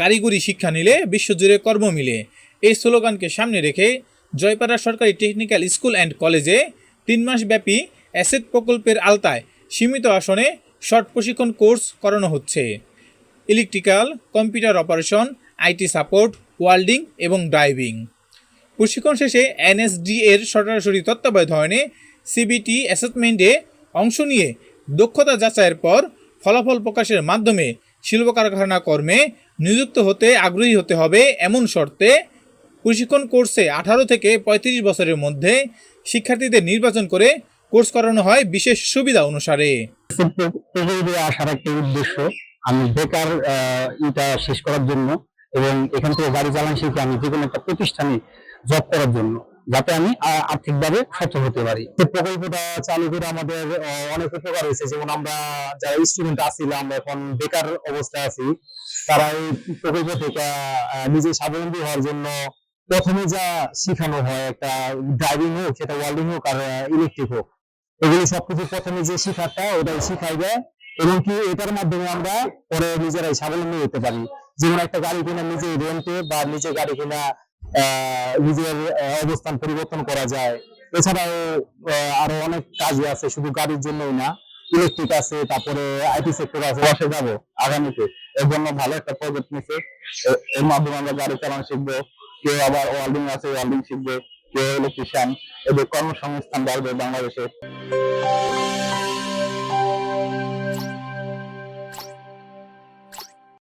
কারিগরি শিক্ষা নিলে বিশ্বজুড়ে কর্ম মিলে। এই স্লোগানকে সামনে রেখে জয়পাড়া সরকারি টেকনিক্যাল স্কুল অ্যান্ড কলেজে তিন মাসব্যাপী অ্যাসেট প্রকল্পের আলতায় সীমিত আসনে শর্ট প্রশিক্ষণ কোর্স করানো হচ্ছে। Electrical, computer operation, IT support welding এবং ড্রাইভিং। প্রশিক্ষণ শেষে এনএসডি এর সরাসরি তত্ত্বাবধানে সিবিটি অ্যাসেসমেন্টে অংশ নিয়ে দক্ষতা যাচাইয়ের পর ফলাফল প্রকাশের মাধ্যমে শিল্প কারখানা কর্মে নিযুক্ত হতে আগ্রহী হতে হবে এমন শর্তে প্রশিক্ষণ কোর্সে আঠারো থেকে পঁয়ত্রিশ বছরের মধ্যে শিক্ষার্থীদের নির্বাচন করে কোর্স করানো হয় বিশেষ সুবিধা অনুসারে। আসার একটা উদ্দেশ্য, আমি বেকার এটা শেষ করার জন্য এবং এখান থেকে গাড়ি চালান শিখে আমি যে কোনো একটা প্রতিষ্ঠানে জব করার জন্য। যাতে আমি আর্থিকভাবে সচ্ছল হতে পারি। প্রকল্পটা চালু করে আমাদের অনেক উপকার হয়েছে। যেমন আমরা যারা স্টুডেন্ট আছিলাম এখন বেকার অবস্থায় আছি। তারা এই প্রকল্প থেকে নিজে স্বাবলম্বী হওয়ার জন্য প্রথমে যা শেখানো হয়, একটা ড্রাইভিং হোক, সেটা ওয়েল্ডিং হোক, আর ইলেকট্রিক হোক। এগুলো সবকিছু প্রথমে যে শিখাটা, ওটাই শিখাই দেয় এবং কি এটার মাধ্যমে আমরা পরে নিজেরাই স্বাবলম্বী হতে পারি। যেমন একটা গাড়ি কিনা নিজে রেন্টে বা নিজে গাড়ি কিনা নিজের অবস্থান পরিবর্তন করা যায়। এছাড়াও আরও অনেক কাজই আছে, শুধু গাড়ির জন্যই না ইলেকট্রিক আছে, তারপরে আইটি সেক্টর আছে বসে যাব আগামীতে। এর জন্য ভালো একটা প্রজেক্ট নিছে এর মাধ্যমে আমরা গাড়ি চালানো শিখব। কেউ আবার ওয়েল্ডিং আছে ওয়েল্ডিং শিখবে। কেউ ইলেকট্রিশিয়ান এদের কর্মসংস্থান বাড়বে বাংলাদেশে।